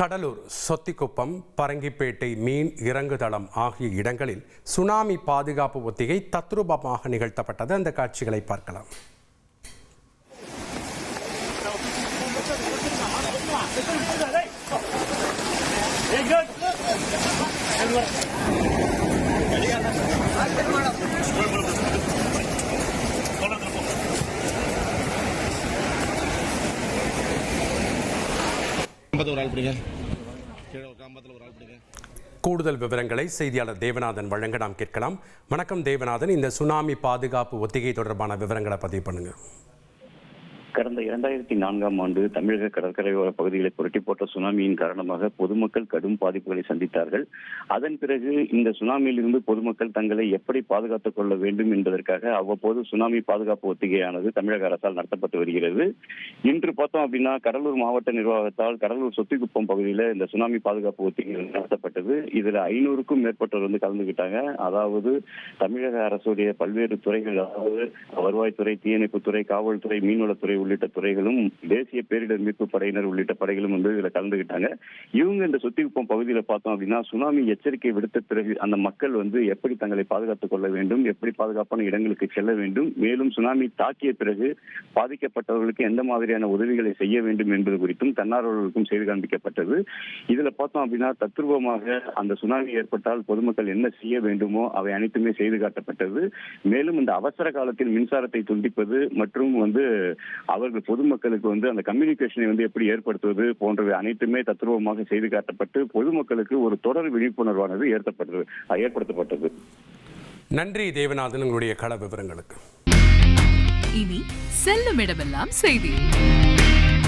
கடலூர் சொத்திக்குப்பம் பரங்கிப்பேட்டை மீன் இறங்குதளம் ஆகிய இடங்களில் சுனாமி பாதுகாப்பு ஒத்திகை தத்ரூபமாக நிகழ்த்தப்பட்டது அந்த காட்சிகளை பார்க்கலாம் Thank you. கூடுதல் விவரங்களை செய்தியாளர் தேவநாதன் வழங்க நாம் கேட்கலாம். வணக்கம் தேவநாதன். இந்த சுனாமி பாதுகாப்பு ஒத்திகை தொடர்பான விவரங்களை பதிவு பண்ணுங்கள் கடந்த இரண்டாயிரத்தி நான்காம் ஆண்டு தமிழக கடற்கரையோர பகுதிகளை புரட்டி போட்ட சுனாமியின் காரணமாக பொதுமக்கள் கடும் பாதிப்புகளை சந்தித்தார்கள். அதன் பிறகு இந்த சுனாமியிலிருந்து பொதுமக்கள் தங்களை எப்படி பாதுகாத்துக் கொள்ள வேண்டும் என்பதற்காக அவ்வப்போது சுனாமி பாதுகாப்பு ஒத்திகையானது தமிழக அரசால் நடத்தப்பட்டு வருகிறது. இன்று பார்த்தோம் அப்படின்னா கடலூர் மாவட்ட நிர்வாகத்தால் கடலூர் சொத்திக்குப்பம் பகுதியில் இந்த சுனாமி பாதுகாப்பு ஒத்திகை நடத்தப்பட்டது. இதுல ஐநூறுக்கும் மேற்பட்டோர் வந்து கலந்துக்கிட்டாங்க அதாவது தமிழக அரசுடைய பல்வேறு துறைகள் அதாவது வருவாய்த்துறை தீயணைப்புத்துறை காவல்துறை மீன்வளத்துறை உள்ளிட்ட துறைகளும் தேசிய பேரிடர் மீட்பு படையினர் உள்ளிட்ட படைகளும் வந்து இதுல கலந்துகிட்டாங்க. இவங்க இந்த சொத்திக்குப்பம் பகுதியில பார்த்தோம் அப்படின்னா சுனாமி எச்சரிக்கை விடுத்த பிறகு அந்த மக்கள் வந்து எப்படி தங்களை பாதுகாத்துக் கொள்ள வேண்டும் எப்படி பாதுகாப்பான இடங்களுக்கு செல்ல வேண்டும் மேலும் சுனாமி தாக்கிய பிறகு பாதிக்கப்பட்டவர்களுக்கு எந்த மாதிரியான உதவிகளை செய்ய வேண்டும் என்பது குறித்தும் தன்னார்வலர்களுக்கும் செய்து காண்பிக்கப்பட்டது. இதுல பார்த்தோம் அப்படின்னா தத்ரூபமாக அந்த சுனாமி ஏற்பட்டால் பொதுமக்கள் என்ன செய்ய வேண்டுமோ அவை அனைத்துமே செய்து காட்டப்பட்டது. மேலும் இந்த அவசர காலத்தில் மின்சாரத்தை துண்டிப்பது மற்றும் வந்து அவர்கள் பொதுமக்களுக்கு வந்து அந்த கம்யூனிகேஷனை வந்து எப்படி ஏற்படுத்துவது போன்றவை அனைத்துமே தத்ரூபமாக செய்து காட்டப்பட்டு பொதுமக்களுக்கு ஒரு தொடர் விழிப்புணர்வானது ஏற்பட்டது ஏற்படுத்தப்பட்டது. நன்றி தேவநாதன் உங்களுடைய கள விவரங்களுக்கு. இனி செல்லும் இடமெல்லாம் செய்தி.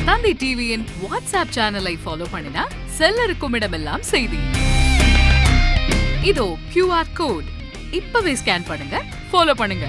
தந்தை டிவியின் வாட்ஸ்அப் சேனலை ஃபாலோ பண்ணினா செல்ல இருக்கும் இடமெல்லாம் செய்தி. இதோ கியூஆர் கோட் இப்பவே ஸ்கேன் பண்ணுங்க ஃபாலோ பண்ணுங்க.